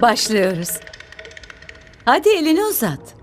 Başlıyoruz. Hadi elini uzat.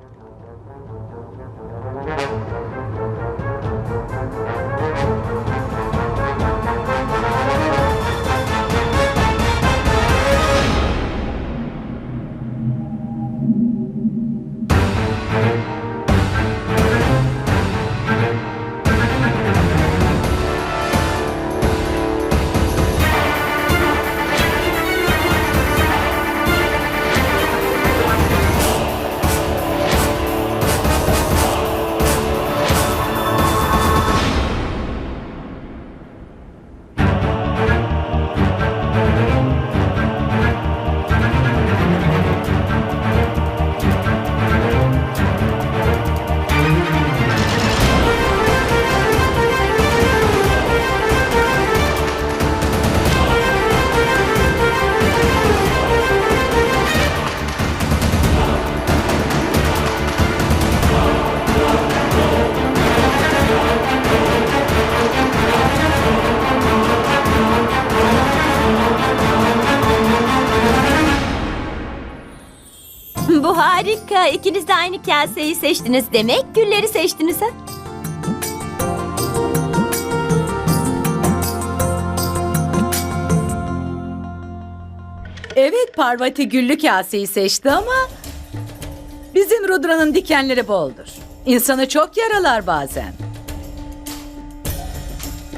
İkiniz de aynı kaseyi seçtiniz. Demek gülleri seçtiniz ha? Evet Parvati güllü kaseyi seçti ama bizim Rudra'nın dikenleri boldur. İnsanı çok yaralar bazen.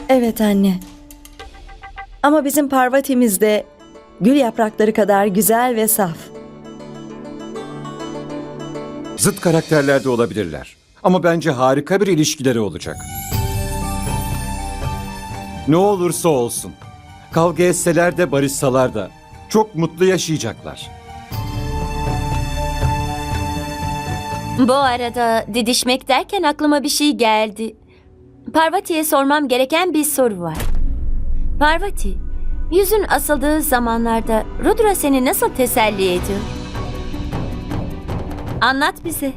Evet anne. Ama bizim Parvati'miz de gül yaprakları kadar güzel ve saf. Zıt karakterlerde olabilirler. Ama bence harika bir ilişkileri olacak. Ne olursa olsun. Kavga etseler de barışsalar da çok mutlu yaşayacaklar. Bu arada didişmek derken aklıma bir şey geldi. Parvati'ye sormam gereken bir soru var. Parvati, yüzün asıldığı zamanlarda Rudra seni nasıl teselli ediyor? Anlat bize.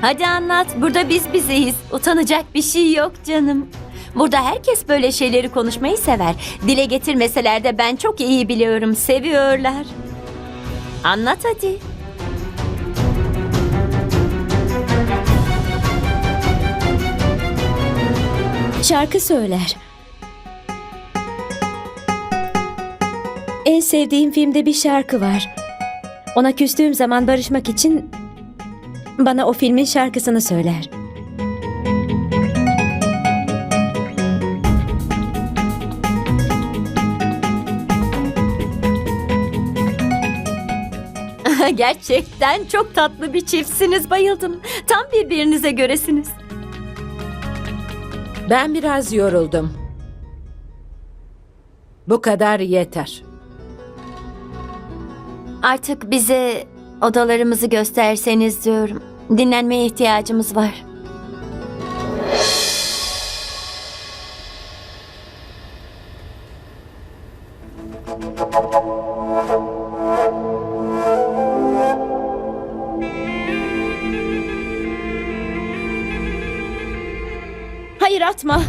Hadi anlat. Burada biz bizeyiz. Utanacak bir şey yok canım. Burada herkes böyle şeyleri konuşmayı sever. Dile getirmeseler de ben çok iyi biliyorum. Seviyorlar. Anlat hadi. Şarkı söyler. En sevdiğim filmde bir şarkı var. Ona küstüğüm zaman barışmak için bana o filmin şarkısını söyler. Gerçekten çok tatlı bir çiftsiniz. Bayıldım. Tam birbirinize göresiniz. Ben biraz yoruldum. Bu kadar yeter. Artık bize odalarımızı gösterseniz diyorum. Dinlenmeye ihtiyacımız var. Hayır atma.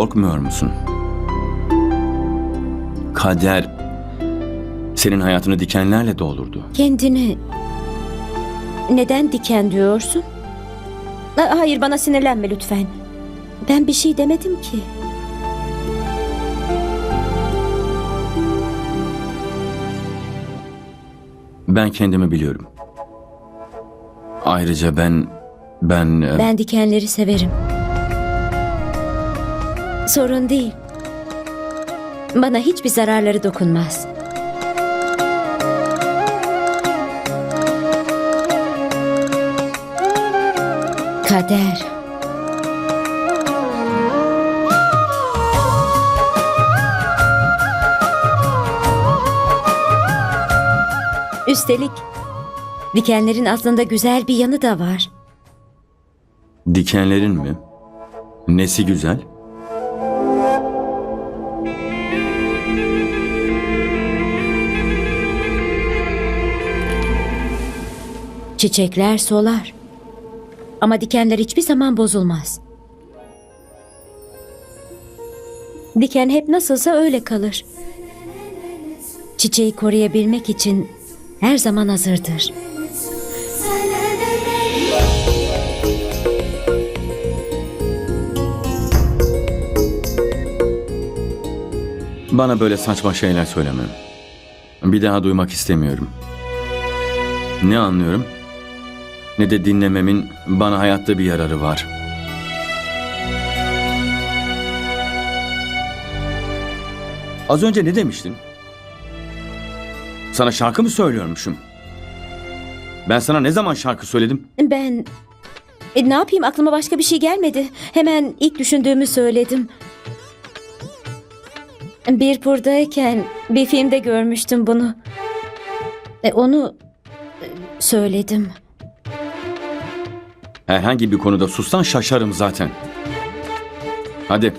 Korkmuyor musun? Kader senin hayatını dikenlerle doldurdu. Kendini neden diken diyorsun? Ha- Hayır bana sinirlenme lütfen. Ben bir şey demedim ki. Ben kendimi biliyorum. Ayrıca ben ben e, Ben dikenleri severim. Sorun değil. Bana hiçbir zararları dokunmaz. Kader. Üstelik Dikenlerin aslında güzel bir yanı da var. Dikenlerin mi? Nesi güzel? Çiçekler solar. Ama dikenler hiçbir zaman bozulmaz. Diken hep nasılsa öyle kalır. Çiçeği koruyabilmek için her zaman hazırdır. Bana böyle saçma şeyler söyleme. Bir daha duymak istemiyorum. Ne anlıyorum? Ne de dinlememin bana hayatta bir yararı var. Az önce ne demiştin? Sana şarkı mı söylüyormuşum? Ben sana ne zaman şarkı söyledim? Ben e, ne yapayım aklıma başka bir şey gelmedi. Hemen ilk düşündüğümü söyledim. Bir buradayken bir filmde görmüştüm bunu. E, onu e, söyledim. Herhangi bir konuda sussan şaşarım zaten. Hadi.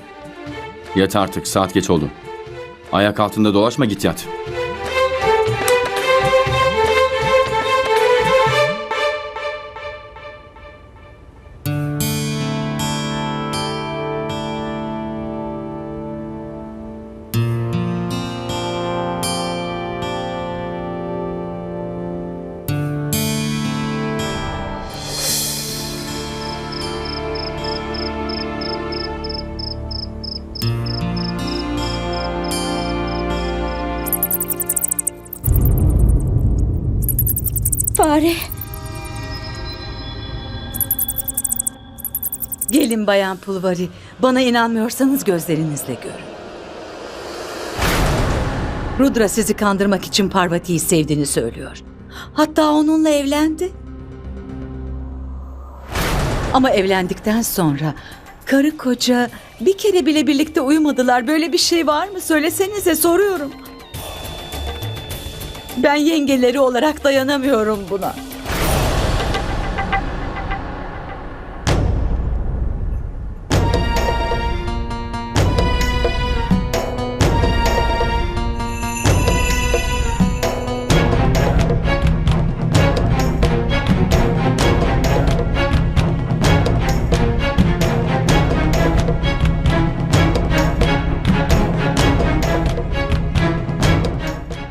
Yat artık saat geç oldu. Ayak altında dolaşma git yat. Fare. Gelin Bayan Pulvari. Bana inanmıyorsanız gözlerinizle görün. Rudra sizi kandırmak için Parvati'yi sevdiğini söylüyor. Hatta onunla evlendi. Ama evlendikten sonra karı koca bir kere bile birlikte uyumadılar. Böyle bir şey var mı? Söylesenize soruyorum. Ben yengeleri olarak dayanamıyorum buna.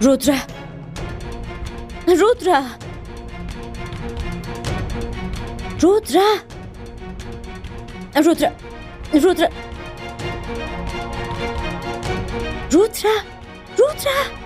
Rudra. Rudra. Rudra. Rudra. Rudra. Rudra. Rudra.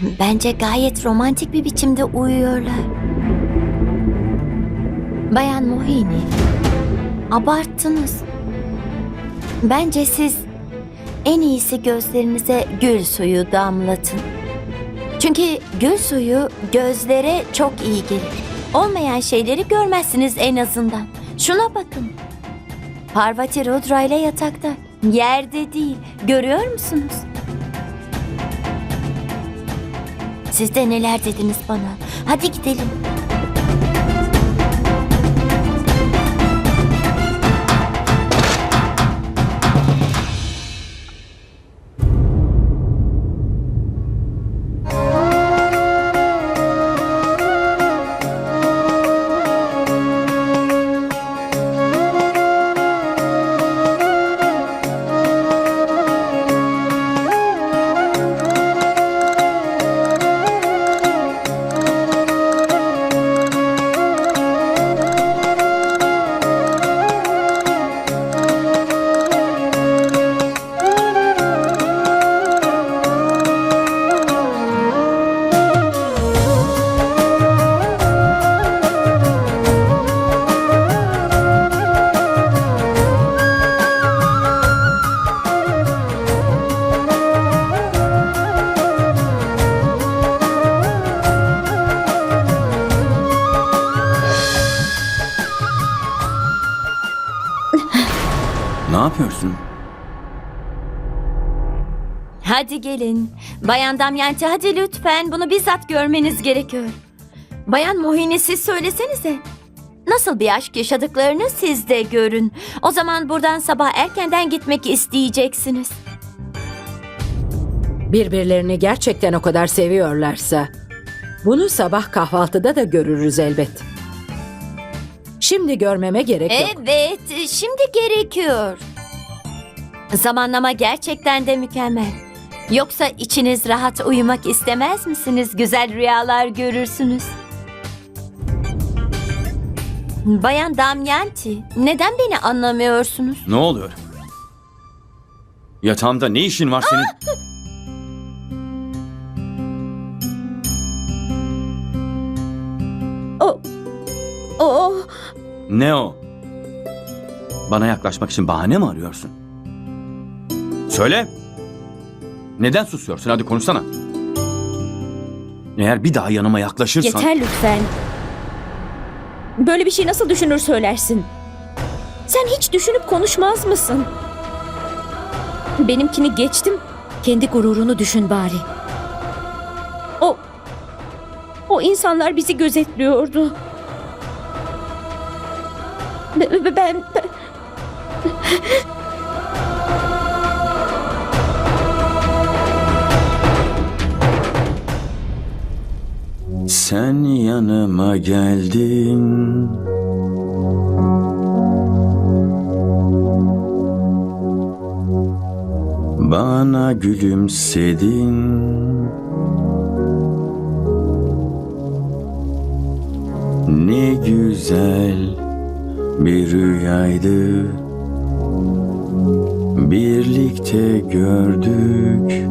Bence gayet romantik bir biçimde uyuyorlar. Bayan Mohini, abarttınız. Bence siz en iyisi gözlerinize gül suyu damlatın. Çünkü gül suyu gözlere çok iyi gelir. Olmayan şeyleri görmezsiniz en azından. Şuna bakın. Parvati Rudra ile yatakta. Yerde değil. Görüyor musunuz? Siz de neler dediniz bana? Hadi gidelim. Hadi gelin. Bayan Damyanti hadi lütfen bunu bizzat görmeniz gerekiyor. Bayan Mohini siz söylesenize. Nasıl bir aşk yaşadıklarını siz de görün. O zaman buradan sabah erkenden gitmek isteyeceksiniz. Birbirlerini gerçekten o kadar seviyorlarsa bunu sabah kahvaltıda da görürüz elbet. Şimdi görmeme gerek yok. Evet, şimdi gerekiyor. Zamanlama gerçekten de mükemmel. Yoksa içiniz rahat uyumak istemez misiniz? Güzel rüyalar görürsünüz. Bayan Damyanti, neden beni anlamıyorsunuz? Ne oluyor? Yatağımda ne işin var senin? O, o, Ne o? Bana yaklaşmak için bahane mi arıyorsun? Söyle. Neden susuyorsun? Hadi konuşsana. Eğer bir daha yanıma yaklaşırsan... yeter lütfen. Böyle bir şey nasıl düşünür söylersin? Sen hiç düşünüp konuşmaz mısın? Benimkini geçtim. Kendi gururunu düşün bari. O o insanlar bizi gözetliyordu. Be- be- Ben, ben Sen yanıma geldin. Bana gülümsedin. Ne güzel bir rüyaydı. Birlikte gördük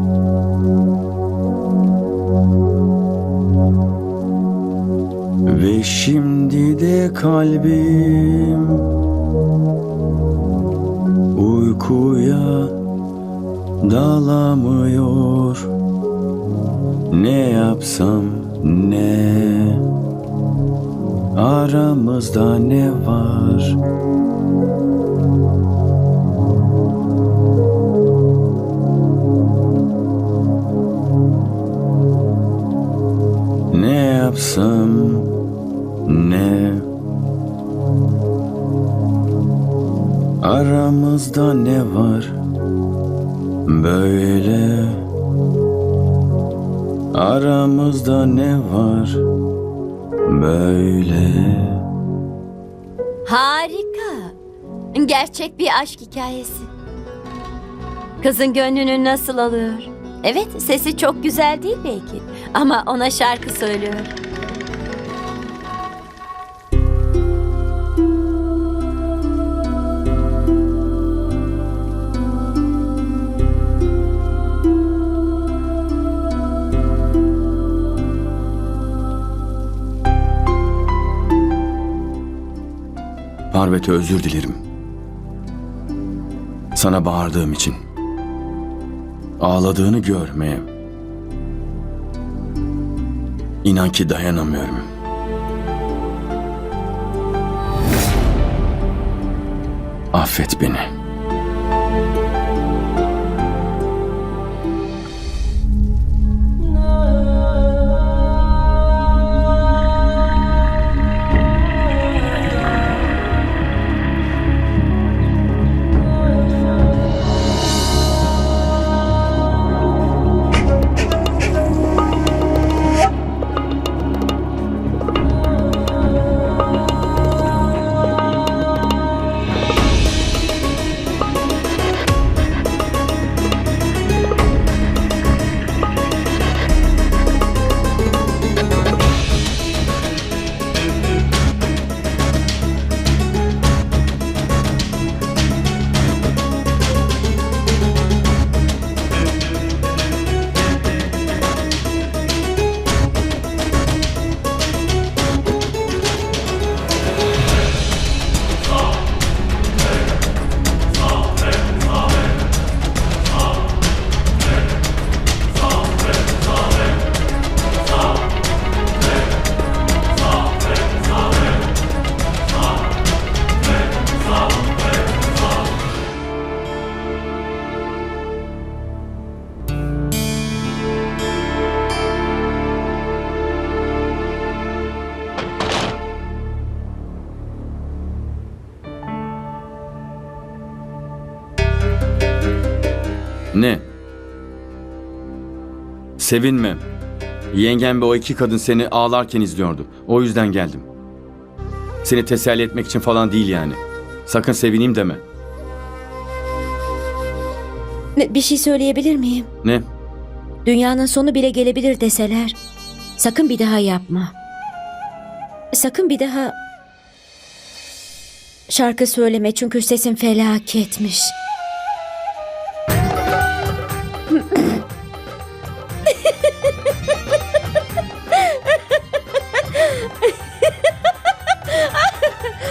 Ve şimdi de kalbim uykuya dalamıyor. Ne yapsam ne? Aramızda ne var Aramızda ne var böyle Aramızda ne var böyle Harika. Gerçek bir aşk hikayesi. Kızın gönlünü nasıl alıyor? Evet, sesi çok güzel değil belki. Ama ona şarkı söylüyor. Parvati özür dilerim. Sana bağırdığım için. Ağladığını görmeye. İnan ki dayanamıyorum. Affet beni. Ne? Sevinme. Yengem ve o iki kadın seni ağlarken izliyordu. O yüzden geldim. Seni teselli etmek için falan değil yani. Sakın sevineyim deme. Ne- Bir şey söyleyebilir miyim? Ne? Dünyanın sonu bile gelebilir deseler. Sakın bir daha yapma. Sakın bir daha şarkı söyleme çünkü sesin felaketmiş.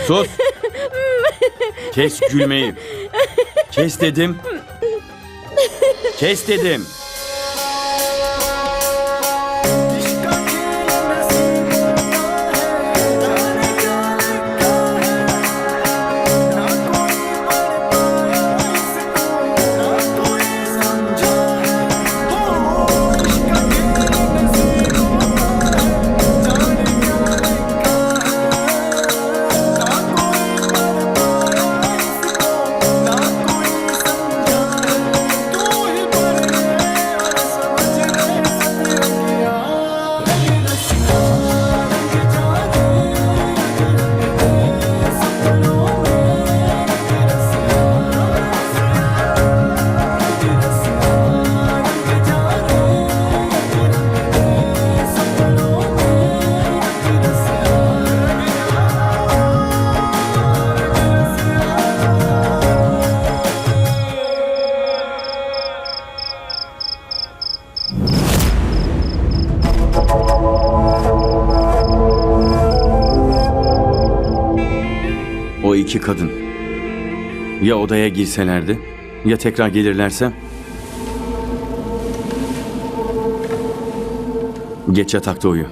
Sus! Kes gülmeyi. Kes dedim. Kes dedim. İki kadın. Ya odaya girselerdi ya tekrar gelirlerse? Geç yatakta uyu.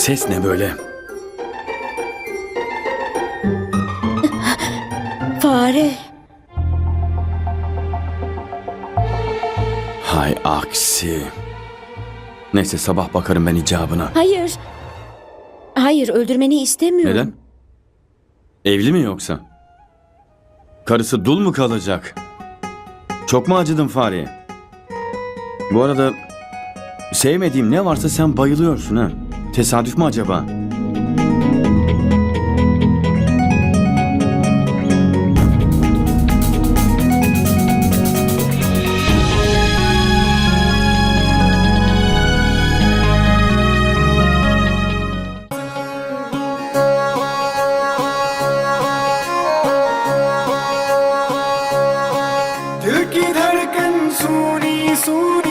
Ses ne böyle? Fare. Hay aksi. Neyse sabah bakarım ben icabına. Hayır. Hayır öldürmeni istemiyorum. Neden? Evli mi yoksa? Karısı dul mu kalacak? Çok mu acıdın Fahriye? Bu arada sevmediğim ne varsa sen bayılıyorsun ha. Tesadüf mü acaba?